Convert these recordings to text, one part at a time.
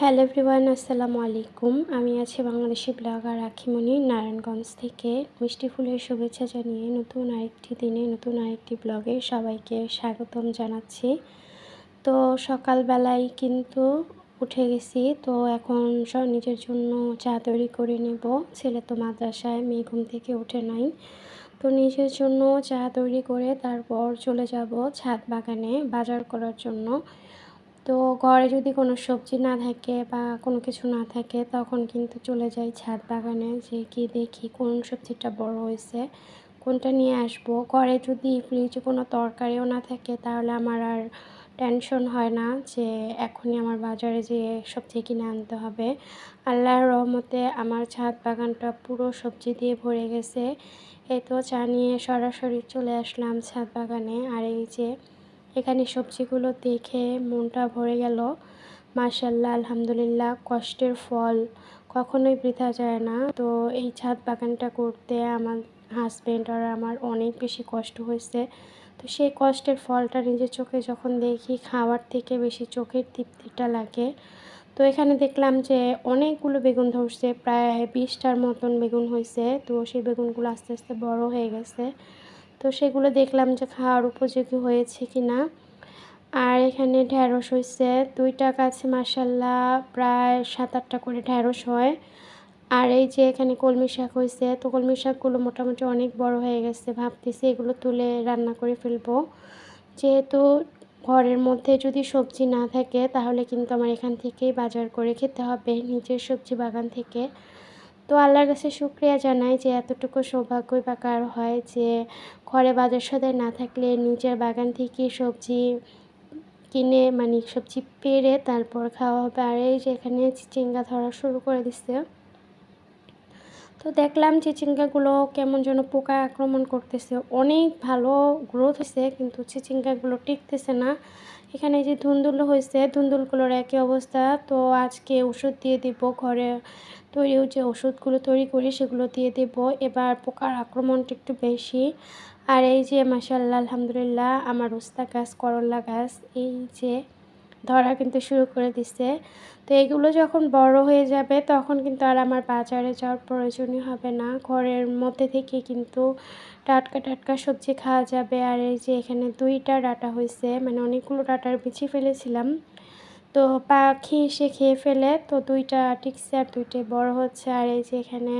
Hello everyone আসসালামু আলাইকুম আমি আছি বাংলাদেশি ব্লগার রাখিমণি নারায়ণগঞ্জ থেকে। মিষ্টি ফুলের শুভেচ্ছা জানিয়ে নতুন আরেকটি দিনে, নতুন আরেকটি ব্লগে সবাইকে স্বাগতম জানাচ্ছি। তো সকালবেলায় কিন্তু উঠে গেছি, তো এখন সব নিজের জন্য চা তৈরি করে নেব। ছেলে তো মাদ্রাসায়, মেয়ে ঘুম থেকে উঠে নাই। তো নিজের জন্য চা তৈরি করে তারপর চলে যাব ছাদ বাগানে বাজার করার জন্য। তো ঘরে যদি কোনো সবজি না থাকে বা কোনো কিছু না থাকে, তখন কিন্তু চলে যাই ছাদ বাগানে যে কি দেখি কোন সবজিটা বড় হয়েছে, কোনটা নিয়ে আসব। ঘরে যদি ফ্রিজে কোনো তরকারিও না থাকে, তাহলে আমার আর টেনশন হয় না যে এখনই আমার বাজারে যেয়ে সবজি কিনে আনতে হবে। আল্লাহর রহমতে আমার ছাদ বাগানটা পুরো সবজি দিয়ে ভরে গেছে। এই তো চা নিয়ে সরাসরি চলে আসলাম ছাদ বাগানে। আর এই যে এখানে সবজিগুলো দেখে মনটা ভরে গেল। মার্শাল্লাহ আলহামদুলিল্লাহ, কষ্টের ফল। কখনোই বৃথা যায় না। তো এই ছাদ বাগানটা করতে আমার হাজব্যান্ড আর আমার অনেক বেশি কষ্ট হয়েছে। তো সেই কষ্টের ফলটা নিজের চোখে যখন দেখি, খাওয়ার থেকে বেশি চোখের তৃপ্তিটা লাগে। তো এখানে দেখলাম যে অনেকগুলো বেগুন ধরছে, প্রায় বিশটার মতন বেগুন হয়েছে। তো সেই বেগুনগুলো আস্তে আস্তে বড় হয়ে গেছে। তো সেগুলো দেখলাম যে খাওয়ার উপযোগী হয়েছে কি না আর এখানে ঢ্যাঁড়স হয়েছে দুইটা গাছে মাসাল্লাহ প্রায় সাত আটটা করে ঢ্যাঁড়স হয়। আর এই যে এখানে কলমি শাক হয়েছে তো কলমি শাকগুলো মোটামুটি অনেক বড় হয়ে গেছে, ভাবতেছি এগুলো তুলে রান্না করে ফেলব। যেহেতু ঘরের মধ্যে যদি সবজি না থাকে, তাহলে কিন্তু আমার এখান থেকেই বাজার করে খেতে হবে, নিজের সবজি বাগান থেকে। তো আল্লাহর কাছে শুক্রিয়া জানাই যে এতটুকু সৌভাগ্যই বা কার হয় যে ঘরে বাজার সদায় না থাকলে নিজের বাগান থেকে সবজি কিনে মানে সবজি পেরে তারপর খাওয়া হবে। আর এই যে এখানে চিচিঙ্গা ধরা শুরু করে দিচ্ছে। তো দেখলাম চিচিঙ্গাগুলো কেমন যেন পোকা আক্রমণ করতেছে। অনেক ভালো গ্রোথ হয়েছে কিন্তু চিচিঙ্গাগুলো টিকতেছে না। এখানে যে ধুন্দুল হয়েছে ধুন্দুলগুলোর একই অবস্থা। তো আজকে ওষুধ দিয়ে দিব ঘরে। তৈরি যে ওষুধগুলো তৈরি করি, সেগুলো দিয়ে দেব। এবার পোকার আক্রমণটা একটু বেশি। আর এই যে মাসাল্লাহ আলহামদুলিল্লাহ, আমার উস্তা গাছ করল্লা গাছ, এই যে ধরা কিন্তু শুরু করে দিচ্ছে তো এগুলো যখন বড় হয়ে যাবে, তখন কিন্তু আর আমার বাজারে যাওয়ার প্রয়োজনই হবে না। ঘরের মধ্যে থেকে কিন্তু টাটকা টাটকা সবজি খাওয়া যাবে। আর এই যে এখানে দুইটা ডাটা হয়েছে মানে অনেকগুলো ডাটার বিছি ফেলেছিলাম। তো পাখি এসে খেয়ে ফেলে, তো দুইটা টিকছে আর দুইটাই বড় হচ্ছে। আর এই যে এখানে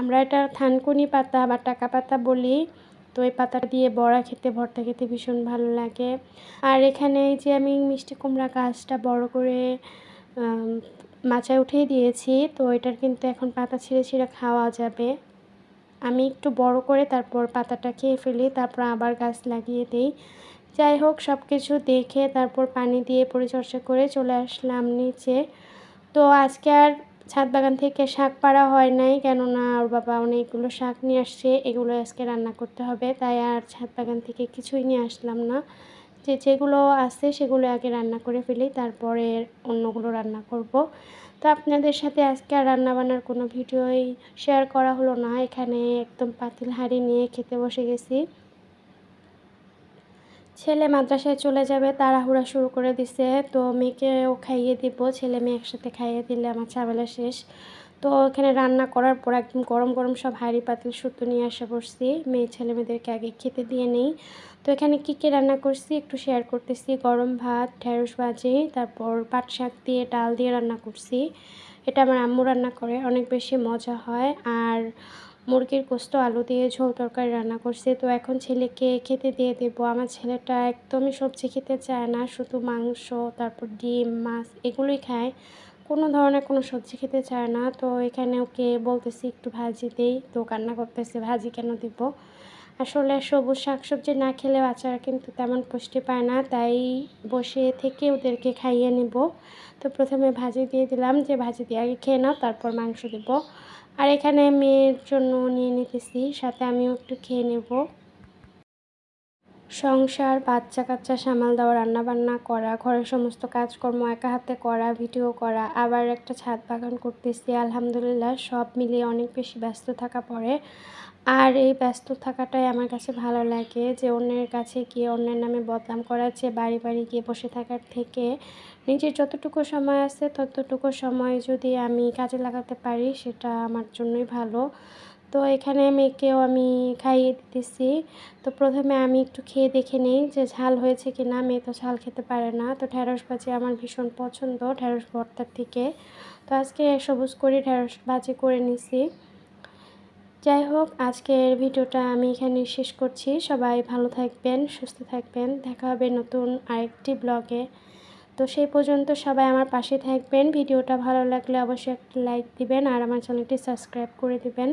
আমরা এটা থানকুনি পাতা বা টাকা পাতা বলি। তো এই পাতা দিয়ে বড়া খেতে, ভর্তা খেতে ভীষণ ভালো লাগে। আর এখানে যে আমি মিষ্টি কুমড়া গাছটা বড় করে মাচায় উঠিয়ে দিয়েছি, তো এটার কিন্তু এখন পাতা ছিঁড়ে ছিঁড়ে খাওয়া যাবে। আমি একটু বড় করে তারপর পাতাটা খেয়ে ফেলি, তারপর আবার গাছ লাগিয়ে দিই। যাই হোক সব কিছু দেখে তারপর পানি দিয়ে পরিচর্যা করে চলে আসলাম নিচে। তো আজকে আর ছাদ বাগান থেকে শাক পাড়া হয় নাই, কেননা ওর বাবা অনেকগুলো শাক নিয়ে আসছে, এগুলো আজকে রান্না করতে হবে, তাই আর ছাদ বাগান থেকে কিছুই নিয়ে আসলাম না। যে যেগুলো আছে সেগুলো আগে রান্না করে ফেলি, তারপরে অন্যগুলো রান্না করব। তো আপনাদের সাথে আজকে আর রান্নাবান্নার কোনো ভিডিওই শেয়ার করা হলো না, এখানে একদম পাতিল হাঁড়ি নিয়ে খেতে বসে গেছি। ছেলে মাদ্রাসায় চলে যাবে, তাড়াহুড়া শুরু করে দিছে। তো মেয়েকেও খাইয়ে দিব, ছেলে মেয়ে একসাথে খাইয়ে দিলে আমার ঝামেলা শেষ। তো এখানে রান্না করার পর একদম গরম গরম সব হাঁড়ি পাতিল, সুতো নিয়ে আসা পড়ছি। মেয়ে ছেলে মেয়েদেরকে আগে খেতে দিয়ে নেই। তো এখানে কী কী রান্না করছি একটু শেয়ার করতেছি। গরম ভাত, ঢেঁড়স ভাজি, তারপর পাট শাক দিয়ে, ডাল দিয়ে রান্না করছি। এটা আমার আম্মু রান্না করে, অনেক বেশি মজা হয়। আর মুরগির পোস্ত, আলু দিয়ে ঝোল তরকারি রান্না করছি। তো এখন ছেলেকে খেতে দিয়ে দেবো। আমার ছেলেটা একদমই সবজি খেতে চায় না, শুধু মাংস, তারপর ডিম, মাছ এগুলোই খায়। কোনো ধরনের কোনো সবজি খেতে চায় না। তো এখানে ওকে বলতেছি একটু ভাজি দেই। তো কান্না করতেছে, ভাজি কেন দিব? আসলে সবুজ শাকসবজি না খেলে বাচ্চারা কিন্তু তেমন পুষ্টি পায় না, তাই বসে থেকে ওদেরকে খাইয়ে নিব। তো প্রথমে ভাজি দিয়ে দিলাম, যে ভাজি দিয়ে আগে খেয়ে নাও, তারপর মাংস দেব। আর এখানে মেয়ের জন্য নিয়ে নিতেছি, সাথে আমিও একটু খেয়ে নেব। সংসার বাচ্চা কাচ্চা সামাল দেওয়া, রান্নাবান্না করা, ঘরের সমস্ত কাজকর্ম একা হাতে করা, ভিডিও করা, আবার একটা ছাদ বাগান করতেছি। আলহামদুলিল্লাহ সব মিলিয়ে অনেক বেশি ব্যস্ত থাকা পরে আর এই ব্যস্ত থাকাটাই আমার কাছে ভালো লাগে যে অন্যের কাছে গিয়ে অন্যের নামে বদনাম করার চেয়ে বাড়ি বাড়ি গিয়ে বসে থাকার থেকে নিজের যতটুকু সময় আছে ততটুকু সময় যদি আমি কাজে লাগাতে পারি সেটা আমার জন্যই ভালো। তো এখানে মেয়েকেও আমি খাইয়ে দিতেছি। তো প্রথমে আমি একটু খেয়ে দেখে নিই যে ঝাল হয়েছে কি না মেয়ে তো ঝাল খেতে পারে না। তো ঢ্যাঁড়স ভাজি আমার ভীষণ পছন্দ ঢ্যাঁড়স ভর্তার থেকে। তো আজকে সবুজ করে ঢ্যাঁড়স ভাজি করে নিছি। যাই হোক, আজকের ভিডিওটা আমি এখানে শেষ করছি। সবাই ভালো থাকবেন, সুস্থ থাকবেন। দেখা হবে নতুন আরেকটি ব্লগে। তো সেই পর্যন্ত সবাই আমার পাশে থাকবেন। ভিডিওটা ভালো লাগলে অবশ্যই একটা লাইক দিবেন আর আমার চ্যানেলটি সাবস্ক্রাইব করে দিবেন।